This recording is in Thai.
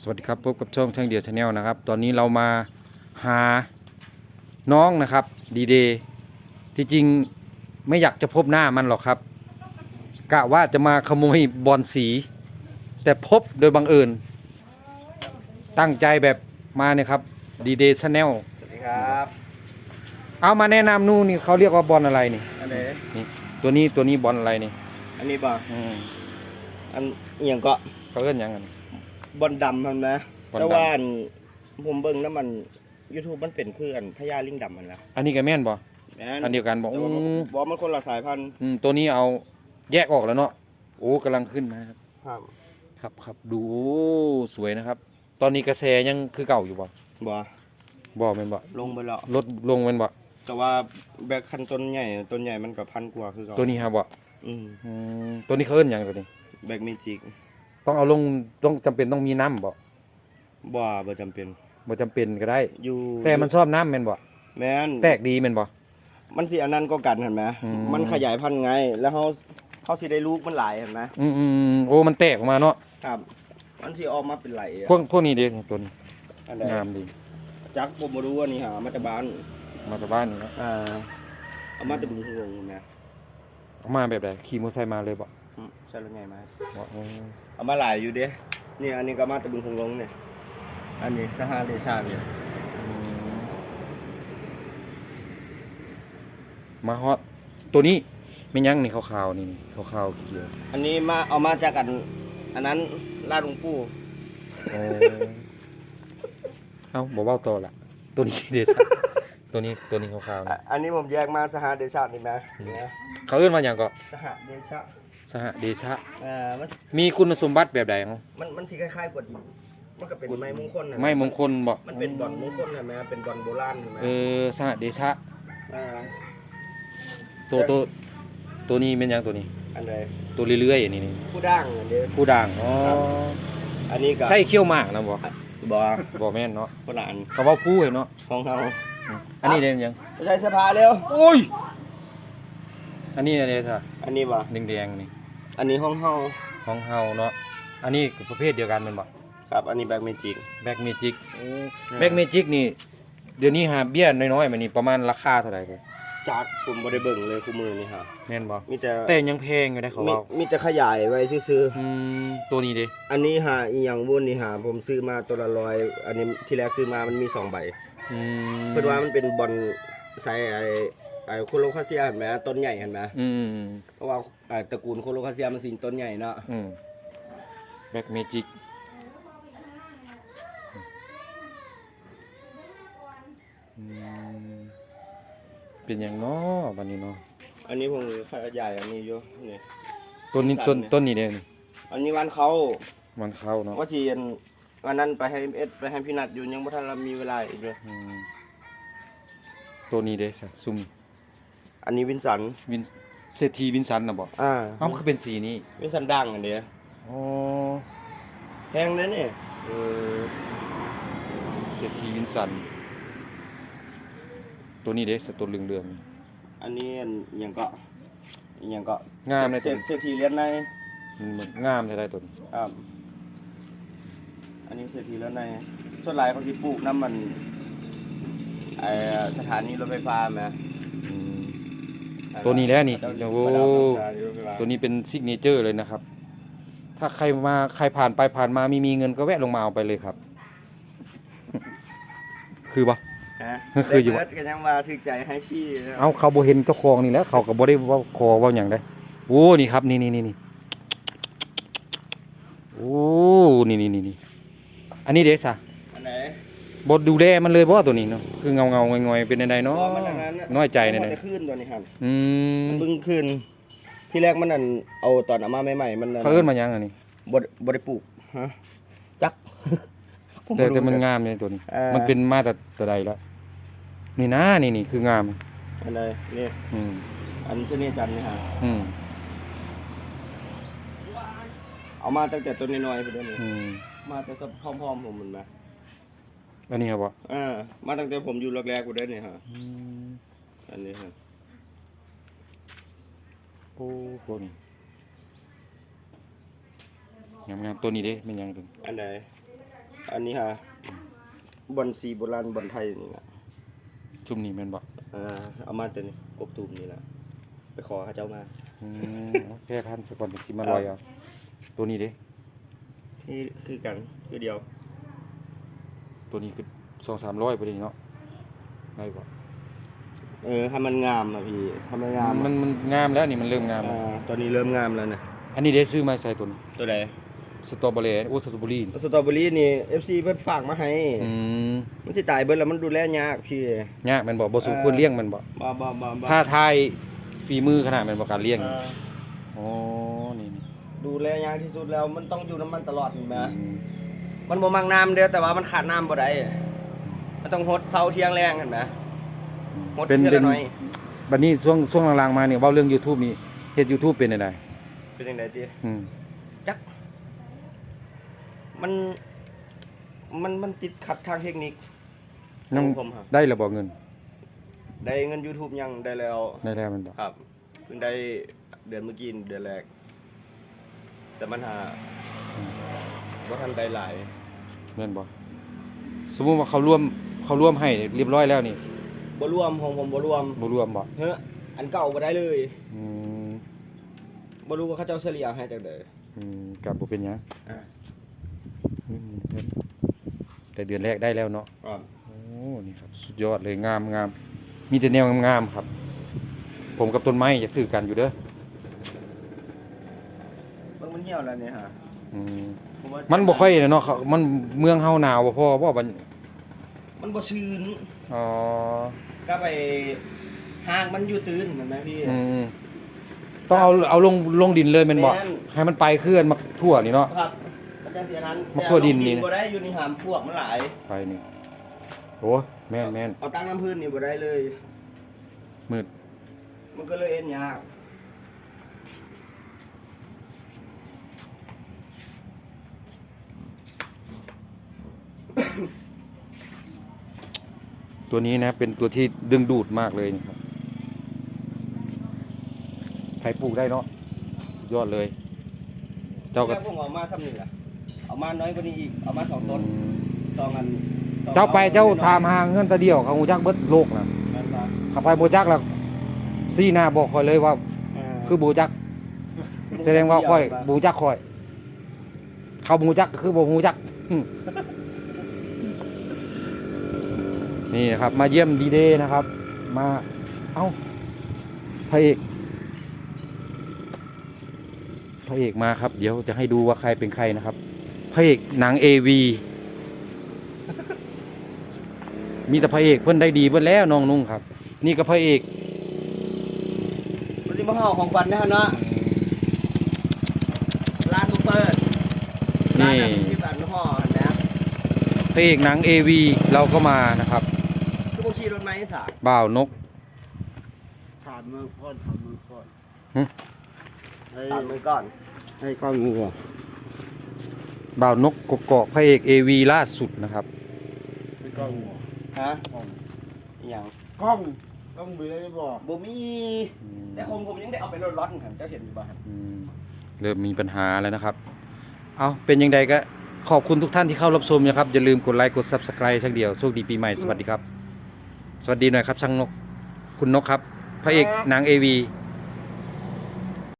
สวัสดีครับพบกับช่องช่างเดียวชาแนลนะครับ ตอนนี้เรามาหาน้องนะครับดีเดย์ที่จริงไม่อยากจะพบหน้ามันหรอกครับกะว่าจะมาขโมยบอลสี แต่พบโดยบังเอิญตั้งใจแบบมาเนี่ยครับดีเดย์ชาแนลสวัสดีครับเอามาแนะนำนู่นนี่เขาเรียกว่าบอลอะไรนี่อันไหนนี่ตัวนี้ตัวนี้บอลอะไรนี่อันนี้บ่อืมอันอหย่างก็เขาเอิ้นหยังกัน บอลดำมันนะบอลดำ แต่ว่าอันผมเบิ่งน้ำมัน YouTube มันเป็นคืออันพญาลิงดำมันละอันนี้ก็แม่นบ่แม่นอันเดียวกันบอกแต่ว่ามันอืม บอกว่ามันคนละสายพันธุ์อืมตัวนี้เอาแยกออกแล้วเนาะโอ้กำลังขึ้นมาครับ ครับครับครับดูโอ้สวยนะครับ ตอนนี้กระแสยังคือเก่าอยู่บ่บ่บ่แม่นบ่ลงไปแล้วลดลงแม่นบ่แต่ว่าแบกคันต้นใหญ่ต้นใหญ่มันก็พันกว่าคือเก่าตัวนี้ฮะบ่อืมอืมตัวนี้เขาเอิ้นหยังตัวนี้ แบกเมจิก ต้องเอาลงต้องจำเป็นต้องมีน้ำบ่บ่บ่จำเป็น บ่จำเป็นก็ได้ อยู่แต่มันชอบน้ำแม่นบ่แม่นแตกดีแม่นบ่ มันสิอันนั้นก็กันเห็นไหมอืม มันขยายพันธุ์ไง แล้วเฮาเฮาสิได้ลูกมันหลายเห็นไหมอืมอืมอืมโอ้มันแตกออกมาเนาะครับ มันสิออกมาเป็นไหลอะพวกพวกนี้เด้ตัวนี้อันใดงามดีจักผมบ่รู้ว่านี่หามาจากบ้านมาจากบ้านนี่เนาะอ่าเอามาจากบึงหงนะเอามาแบบใดขี่มอเตอร์ไซค์มาเลยบ่ อืมใช่รถใหญ่มาบ่เออเอามาหลายอยู่เด้นี่อันนี้ก็มาจากบึงหงเนี่ยอันนี้สหเดชาเนี่ยอืมมาฮอตตัวนี้ไม่นยังนี่ขาวๆนี่ขาวๆเขียวอันนี้มาเอามาจากอัน อันนั้นลาดหลวงปู่เออเอาบอกว่าตัวละตัวนี้เดชะตัวนี้ตัวนี้ขาวๆอะนะอันนี้ผมแยกมาสหเดชานี่นะเนี่ยเขาเอื้นมาอย่างก็สหเดชา สหเดชะอ่ามันมีคุณสมบัติแบบใดของมันมันสิคล้ายๆกวดหินมันก็เป็นไม้มงคลนะไม่มงคลบ่มันเป็นบอนมงคลใช่ไหมเป็นบอนโบราณใช่ไหมเออสหเดชะอ่าตัวตัวตัวนี้เป็นหยังตัวนี้ อันใดตัวเรื่อยๆนี่นี่ผู้ด่างอันเดียวผู้ด่างอ๋ออันนี้ก็ใช่เขี้ยวหมากนะบ่บ่บ่แม่นเนาะคนละอันเขาเว้าผู้เห็นเนาะของเขาอันนี้เด้เป็นหยังไปใส่เสื้อผ้าเร็ว โอ้ย อันนี้อะไรซะอันนี้บ่แดงๆนี่ อันนี้ห้องเฮาของเฮาเนาะ อันนี้ก็ประเภทเดียวกันแม่นบ่ครับ อันนี้แบ็กเมจิก แบ็กเมจิกแบ็กเมจิกนี่ เดี๋ยวนี้หาเบี้ยน้อยๆมันนี่ประมาณราคาเท่าไหร่เลยจากผมบ่ได้เบิ่งเลยคู่มือนี่ฮะแม่นบ่มีแต่แต่ยังแพงอยู่ได้เขามีเว้ามีแต่ขยายไว้ซื่ออืมตัวนี้ดิๆอันนี้หาอีหยังวุ่นนี่หาผมซื้อมาตัวละร้อยอันนี้ที่แรกซื้อมามันมีสองใบ อืมเพิ่นว่ามันเป็นบอลไซส์ไอ้ ไอ้โคโลคาเซียเห็นไหมต้นใหญ่เห็นไหมอืมเพราะว่าไอ้ตระกูลโคโลคาเซียมันสิต้นใหญ่เนาะอืมแบ็กเมจิกเป็นอย่างน้อบันนี้เนาะอันนี้ผมขยายอันนี้อยู่นี่ต้นนี้ต้นต้นนี้เด้นี่อันนี้วันเขามันเข้าเนาะว่าสิอันวันนั้นไปให้เอสไปให้พี่นัดอยู่ยังบ่ทันเรามีเวลาอีกเลยอืมตัวนี้เด้สะซุ่ม อันนี้วินสัน วินเศรษฐีวินสันนะบอกอ่า เอ้ามันคือเป็นสีนี้วินสันดังอันเดียวอ๋อแพงเลยนี่เออเศรษฐีวินสัน ตัวนี้เด้สตัวเหลืองๆนี่อันนี้อันอิหยังก็อิหยังก็งามเลย เศรษเศรษฐีเหรียญในมันเหมือนงามใช่ได้ตัวนี้ครับอันนี้เศรษฐีเหรียญในส่วนหลายเขาสิปลูกน้ำมันไอสถานีรถไฟฟ้าไหมอืม ตัวนี้แหละนี่เดี๋ยวโอ้เวลาสถานีรถไฟฟ้าตัวนี้เป็นซิกเนเจอร์เลยนะครับ ถ้าใครมาใครผ่านไปผ่านมามีมีเงินก็แวะลงมาเอาไปเลยครับ คือปะฮะคืออยู่ได้เบิดกันยังว่าถึกใจให้พี่นะเอาเขาบ่เห็นเจ้าของนี่แหล้ว เขาก็บ่ได้เว่าคอเว่าหยังได้โอ้นี่ครับ นี่นี่นี่นี่โอ้นี่นี่นี่นี่อันนี้เด้ซะอันไหน บ่ดูแลมันเลยบ่ตัวนี้เนาะคือเงาเงาๆงอยๆเป็นใดๆเนาะเพราะมันอันนั้นน้อยใจในมัใดจะขึ้นตัวนี้ครับอืมมันเพิ่งขึ้น ที่แรกมันนั่นเอาตอนเอามาใหม่ๆมันนั่นเขาเอิ้นมาหยังอันนี้บ่ได้บ่ได้ปลูกฮะจักผมแต่บ่รู้ แต่มันงามเลยตัวนี้อ่ามัมันเป็นมาแต่แต่ใดแล้วนี่นะนี่นี่คืองาม อันใดนี่อืมอันเสน่ห์จันทร์นี่ฮะอืมเอามาตั้งแต่ต้นน้อยๆพุ่นเด้อนี่อืมมาตั้งแต่พร้อมๆผมมันมา อันนี้ครับบ่อ่ามาตั้งแต่ผมอยู่แรกๆพุ่นเด้อนี่ฮะอืมอันนี้ฮะโอ้ตัวนี้งามๆตัวนี้เด้เป็นหยังตัวอันใดอันนี้ฮะบอลสีโบราณบอลไทยนี่แหละจุ่มนี่แม่นบ่อ่าเอามาแต่นี่กบตูมนี่แหละไปขอเขาเจ้ามา อืมเอาแก้พันธุ์ซะก่อนจังสิมาลอยเอาตัวนี้เด้นี่คือกันคือเดียว ตัวนี้คือ2-300บ่ได้เนาะได้บ่เออถ้ามันงามอะพี่ถ้ามันงามมันมันงามแล้วนี่มันเริ่มงามแล้วอ่าตอนนี้เริ่มงามแล้วนะอันนี้ได้ซื้อมาใส่ตัวนี้ตัวใดสตรอเบอรี่โอ้สตรอเบอรี่สตรอเบอรี่นี่ FC เพิ่นฝากมาให้ อืมมันสิตายเบิดแล้วมันดูแลยากพี่ยากแมันบ่บ่สมควรเลี้ยงแมันบ่บ่บ่บ่บ่ถ้าทายฝีมือขนาดแมันบ่การเลี้ยงอ่าอ๋อนี่นี่ดูแลยากที่สุดแล้วมันต้องอยู่น้ำมันตลอดเห็นไหมอืม มันบ่มักน้ำเด้อแต่ว่ามันขาดน้ำบ่ได้มันต้องหดเช้าเที่ยงแรงเห็นไหมหดเป็นเทื่อเป็นละหน่อยบัดนี้ช่วงช่วงหลังๆมาเนี่ยเว้าเรื่อง YouTube นี่เฮ็ด YouTube เป็นจังไดเป็นจังไดติอืมจักมัน มันมันติดขัดทางเทคนิคยังของผมครับได้แล้วบ่เงินได้เงิน YouTube ยังได้แล้ว ได้แล้วแมันบ่ครับเพิ่งได้เดือนเมื่อกี้เดือนแรก แต่มันหา บ่ทันได้หลายแม่นบ่สมมุติว่าเขาร่วมเขาร่วมให้เรียบร้อยแล้วนี่บ่รวมของผมบ่รวมบ่รวมบ่เฮ้ออันเก่าบ่ได้เลยอืมบ่รู้ว่าเขาเจ้าเฉลี่ยให้จังได๋อืมก็บ่เป็นหยังอ่าอืมแต่เดือนแรกได้แล้วเนาะครับโอ้นี่ครับสุดยอดเลยงามงามมีแต่แนวงามๆครับ ผมกับต้นไม้จะถือกันอยู่เด้อ เบิ่งมันเหี่ยวแล้วเนี่ยฮะอื มผว่ามันบ่ค่อยเนาะเขามันเมืองเฮาหนาวบ่พอบ่บัดมันบ่ชื้นอ๋อก็ไปห้างมันอยู่ตื้นเห็นไหมพี่ อืมต้องเอาเอาลงลงดินเลยแม่นบ่แม่น ให้มันไปเคลื่อนมาทั่วนี่เนาะ ครับมันจะเสียนั้นมาทั่วดินนี่แต่เอาลงบ่ได้อยู่ในหามพวกมันหลายไปนี่โอ้แม่นแม่นเอาตั้งน้ำพื้นนี่บ่ได้เลย มืดมันก็เลยเอ็นยาก ตัวนี้นะเป็นตัวที่ดึงดูดมากเลยนะครับใครปลูกได้เนาะสุดยอดเลย เจ้าก็ แล้วผมเอามาซ้ำนี่ล่ะเอามาน้อยกว่านี้อีกเอามาสองต้นสองอันสองเจ้าไปเจ้าอทามหางเงินแตะเดียวเขาหูจักเบิดโลกนะนั่นปะขับไปโบจักแล้วซี่หน้าบอกคอยเลยว่าเคือโบจัก แสดงว่าคอยโบจักคอย เขาโบจักก็คือโบหูจักอืม นี่นะครับ มาเยี่ยมดีเดย์นะครับ มาเอ้าพระเอกพระเอกมาครับ เดี๋ยวจะให้ดูว่าใครเป็นใครนะครับพระเอกหนังเอวีมีแต่พระเอกเพิ่นได้ดีเพิ่นแล้วน้องนุ่งครับ นี่ก็พระเอกมันสิมาห่อของขวัญนะฮะเนาะร้านบุฟเปิดร้านนี่นั้นที่แบบห่อนะพระเอกหนังเอวีเราก็มานะครับคือบ่ ขี่รถไม้สากบ่าวนก ถามมือก่อนถามมือก่อนหึ ให้ตัดมือก่อนให้กล้องงัวบ่าวนกกกอกพระเอกเอวีล่าสุดนะครับ ให้กล้องงัวฮะกล้องอหย่างกล้องกล้องเบียร์บอกบ่มีแต่ผมผมยังได้เอาไปรถร้อนครับเจ้าเห็นอยู่บ่ครับอืมเริ่มมีปัญหาแล้วนะครับ เอาเป็นยังไงก็ขอบคุณทุกท่านที่เข้ารับชมนะครับ อย่าลืมกดไลค์ กด subscribe สักเดียว โชคดีปีใหม่ สวัสดีครับ สวัสดีหน่อยครับช่างนก คุณนกครับ พระเอกหนังเอวีค